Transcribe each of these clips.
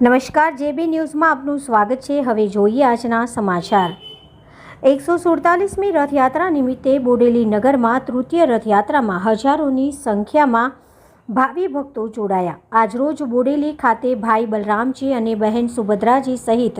નમસ્કાર, જેબી ન્યૂઝમાં આપનું સ્વાગત છે. હવે જોઈએ આજના સમાચાર. એકસો સુડતાલીસમી રથયાત્રા નિમિત્તે બોડેલી નગરમાં તૃતીય રથયાત્રામાં હજારોની સંખ્યામાં ભાવિ ભક્તો જોડાયા. આજરોજ બોડેલી ખાતે ભાઈ બલરામજી અને બહેન સુભદ્રાજી સહિત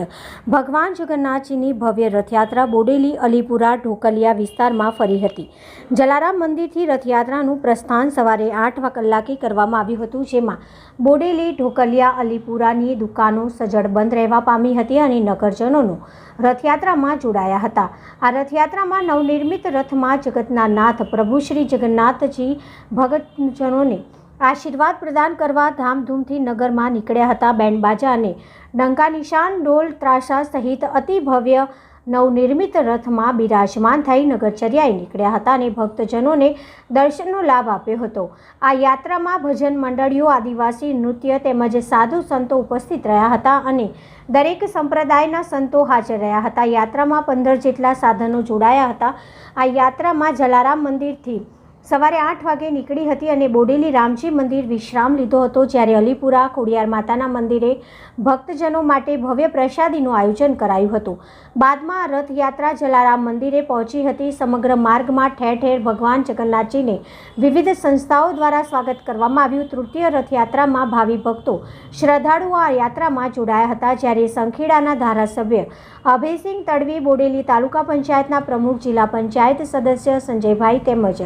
ભગવાન જગન્નાથજીની ભવ્ય રથયાત્રા બોડેલી અલીપુરા ઢોકલિયા વિસ્તારમાં ફરી હતી. જલારામ મંદિરથી રથયાત્રાનું પ્રસ્થાન સવારે આઠ કલાકે કરવામાં આવ્યું હતું, જેમાં બોડેલી ઢોકલિયા અલીપુરાની દુકાનો સજ્જડ બંધ રહેવા પામી હતી અને નગરજનોનો રથયાત્રામાં જોડાયા હતા. આ રથયાત્રામાં નવનિર્મિત રથમાં જગતના નાથ પ્રભુ શ્રી જગન્નાથજી ભગતજનોને આશીર્વાદ પ્રદાન કરવા ધામધૂમથી નગરમાં નીકળ્યા હતા બેન્ડબાજા અને ડંકા નિશાન, ડોલ ત્રાસા સહિત અતિ ભવ્ય નવનિર્મિત રથમાં બિરાજમાન થઈ નગરચર્યાએ નીકળ્યા હતા અને ભક્તજનોને દર્શનનો લાભ આપ્યો હતો. આ યાત્રામાં ભજન મંડળીઓ, આદિવાસી નૃત્ય તેમજ સાધુ સંતો ઉપસ્થિત રહ્યા હતા અને દરેક સંપ્રદાયના સંતો હાજર રહ્યા હતા. યાત્રામાં પંદર જેટલા સાધનો જોડાયા હતા. આ યાત્રામાં જલારામ મંદિરથી સવારે આઠ વાગે નીકળી હતી અને બોડેલી રામજી મંદિર વિશ્રામ લીધો હતો જ્યારે અલીપુરા, ખોડિયાર માતાના મંદિરે ભક્તજનો માટે ભવ્ય પ્રસાદીનું આયોજન કરાયું હતું. બાદમાં રથયાત્રા જલારામ મંદિરે પહોંચી હતી. સમગ્ર માર્ગમાં ઠેર ઠેર ભગવાન જગન્નાથજીને વિવિધ સંસ્થાઓ દ્વારા સ્વાગત કરવામાં આવ્યું. તૃતીય રથયાત્રામાં ભાવિ ભક્તો શ્રદ્ધાળુઓ આ યાત્રામાં જોડાયા હતા જ્યારે સંખેડાના ધારાસભ્ય અભયસિંહ તડવી બોડેલી તાલુકા પંચાયતના પ્રમુખ જિલ્લા પંચાયત સદસ્ય સંજયભાઈ તેમજ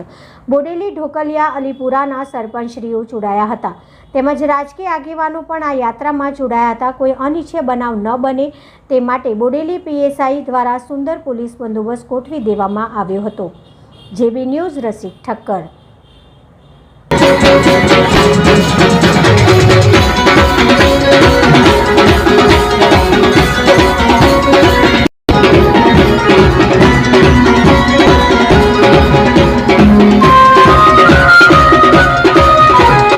બોડેલી, ઢોકલિયા, અલીપુરાના સરપંચશ્રીઓ જોડાયા હતા. તેમજ રાજકીય આગેવાનો પણ આ યાત્રામાં જોડાયા હતા. કોઈ અનિચ્છે બનાવ ન બને તે માટે બોડેલી પીએસઆઈ દ્વારા સુંદર પોલીસ બંદોબસ્ત ગોઠવી દેવામાં આવ્યો હતો. JB news Rasik Thakkar.